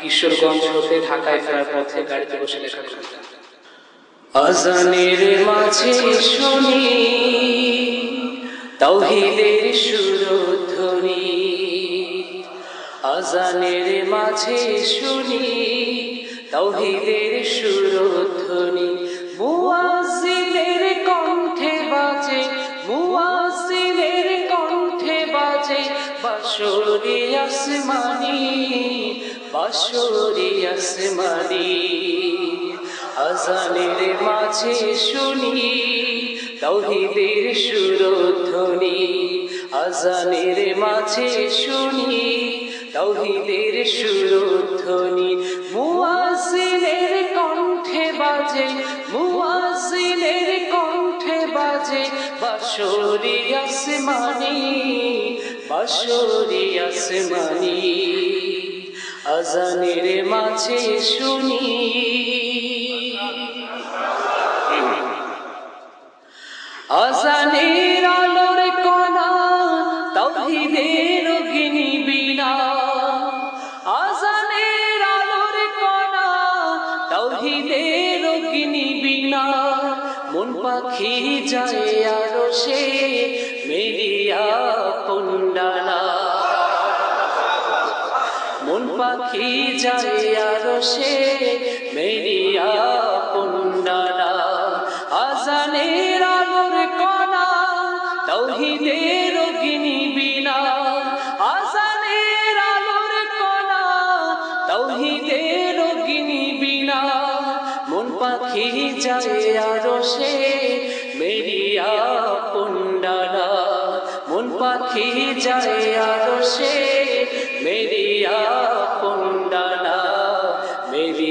কিশোরগঞ্জ হতে ঢাকায় ফেরার পথে গাড়িতে বসে লেখা। আজানের মাঝে শুনি, তাওহীদের সুরধ্বনি। আজানের মাঝে শুনি, তাওহীদের সুরধ্বনি। মুয়াজ্জিনের কণ্ঠে বাজে, মুয়াজ্জিনের কণ্ঠে বাজে, বাঁশরি আসমানি। বাঁশরি আসমানি, আজানের মাঝে শুনি তাওহীদের সুরধ্বনি, আজানের মাঝে শুনি তাওহীদের সুরধ্বনি। মুয়াজ্জিনের কণ্ঠে বাজে, মুয়াজ্জিনের কণ্ঠে বাজে, বাঁশরি আসমানি বাঁশরি আসমানি। আজানের মাঝে শুনি। আজানের আলোর কণা, তাওহীদের অগ্নি বিনা আজানের আলোর কণা, তাওহীদের অগ্নি বিনা মন পাখি যায় আরও সে মেরিয়া কুন্ডালা মন পাখি যায় আরও সে মেরিয়া কুন্ডালা আজানের আলোর কণা, তৌহিদের অগ্নি বিনা, আজানের আলোর কণা, তৌহিদের অগ্নি বিনা, মন পাখি যায় আরও সে মেরিয়া কুন্ডালা মন পাখি যায় আরও সে কুন্ডালা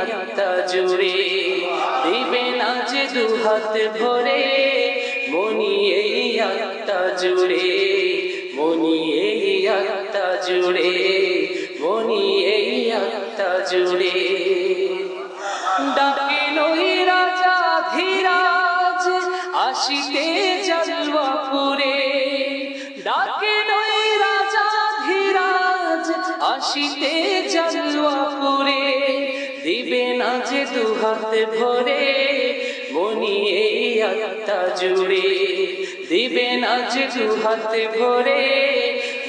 আত্মা জুড়ে দিবে না যে দুহাত ভরে, মনি এই আত্মা জুড়ে, মনি এই আত্মা জুড়ে, মনি এই আত্মা জুড়ে। ডাকে নই রাজা ধীরাজ, আসিতে জলবাপুরে ডাকে নই রাজা ধীরাজ, আসিতে জলবাপুরে যে দুহাত ভরে মনি এই আত্মা জুড়ে। দিবে না যে দুহাত ভরে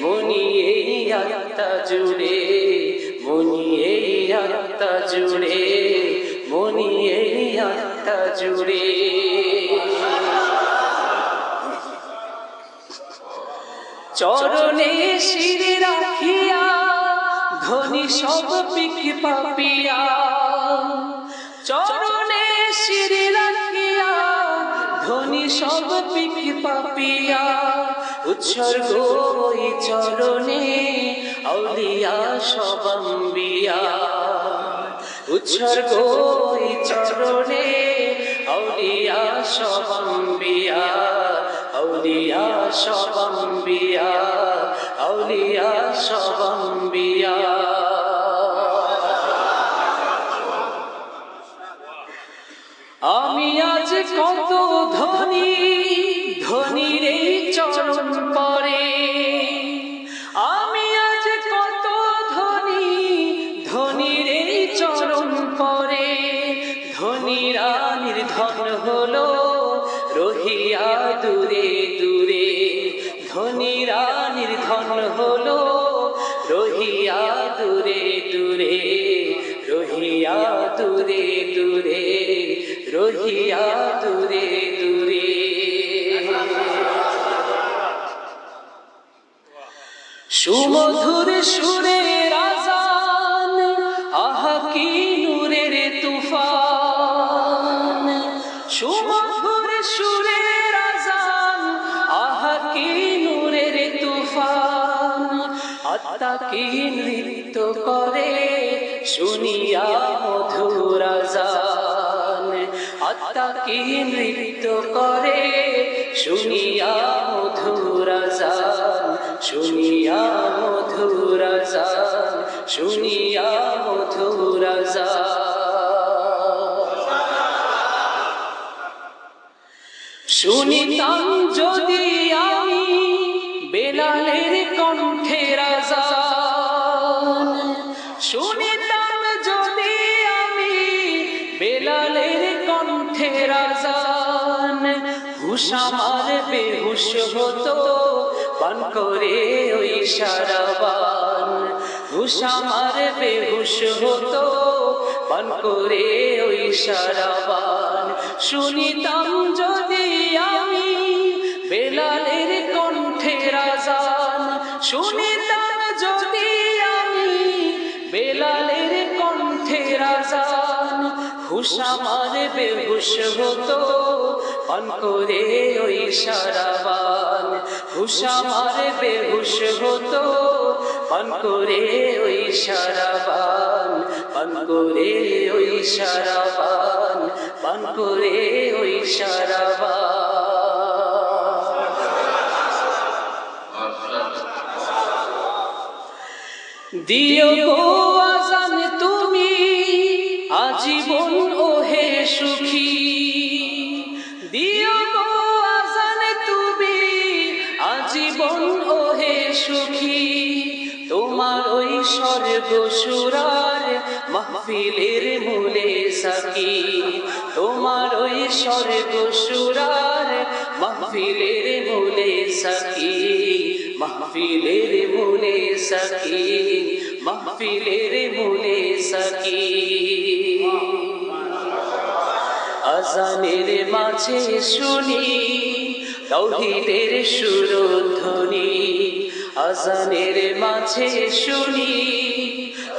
মনি এই আত্মা জুড়ে। মনি এই আত্মা জুড়ে মনি এই আত্মা জুড়ে। চরণে শির রাখিয়া ধনী সব পিক পাপিয়া। চরণে শির রাখিয়া ধনী সব পিক পাপিয়া। উৎসর্গ ওই চরণে আউলিয়া সবম্বিয়া উৎসর্গ ওই চরণে আউলিয়া সবম্বিয়া আউলিয়া সবম্বিয়া আউলিয়া সবম্বিয়া আমি আজ কত ধনী ধনীর এই চরণ পরে। আমি আজ কত ধনী ধনীর এই চরণ পরে। ধনীরা নির্ধন হলো রহিয়া দূরে দূরে। ধনীরা নির্ধন হলো রহিয়া দূরে দূরে। রহিয়া দূরে দূরে। রহিয়া দূরে দূরে। সুমধুর সুরে রাজান আহা কি নূরের তুফান। সুমধুর সুরে রাজান আহা কি নূরের তুফান। আত্মা কি নৃত্য করে, শুনিয়া মধুর আজান আত্মা নৃত্য করে। শুনিয়া মধুর আজান, শুনিয়া মধুর আজান, শুনিয়া মধুরাজা শুনিতাম যদি আমি হুশ আমার বেহুশ হতো, পান করে ওই সারাবান। হুশ আমার বেহুশ হতো, পান করে ওই সারাবান। শুনিতাম যদি আমি বেলালের কণ্ঠের আজান শুনিতাম যদি আমি বেলালের কণ্ঠের আজান হুশ আমার বেহুশ হতো পান ওই সারাবান। হুশ আমার বেহুশ হতো। পান ওই সারাবান। পান ওই সারাবান। পান ওই সারাবান। দিও গো আজান তুমি, আজীবন সুরার মাহফিলের মূলে সাকি। তোমার ওই স্বর্গ সুরার মাহফিলের মূলে সাকি। মাহফিলের মূলে সাকি, মাহফিলের মূলে সাকি। আজানের মাঝে শুনি তৌহিদের সুরধ্বনি। আজানের মাঝে শুনি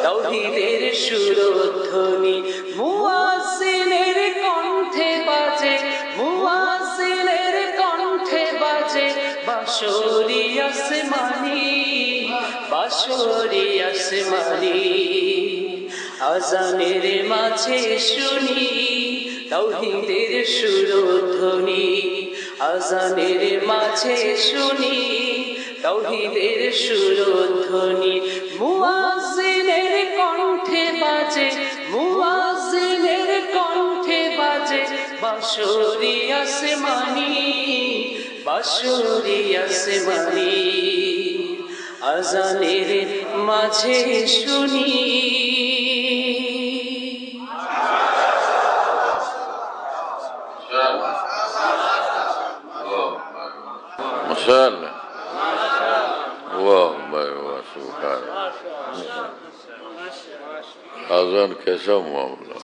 তৌহিদের সুরধ্বনি, মুয়াজ্জিনের কণ্ঠে বাজে, মুয়াজ্জিনের কণ্ঠে বাজে, বাঁশরি আসমানি বাঁশরি আসমানি, আজানের মাঝে শুনি, তৌহিদের সুরধ্বনি, আজানের মাঝে শুনি, তৌহিদের সুরধ্বনি মুয়াজ্জিনের কণ্ঠে বাজে মুয়াজ্জিনের কণ্ঠে বাজে বাঁশরি আসমানি বাঁশরি আসমানি আজানের মাঝে শুনি। ما sejam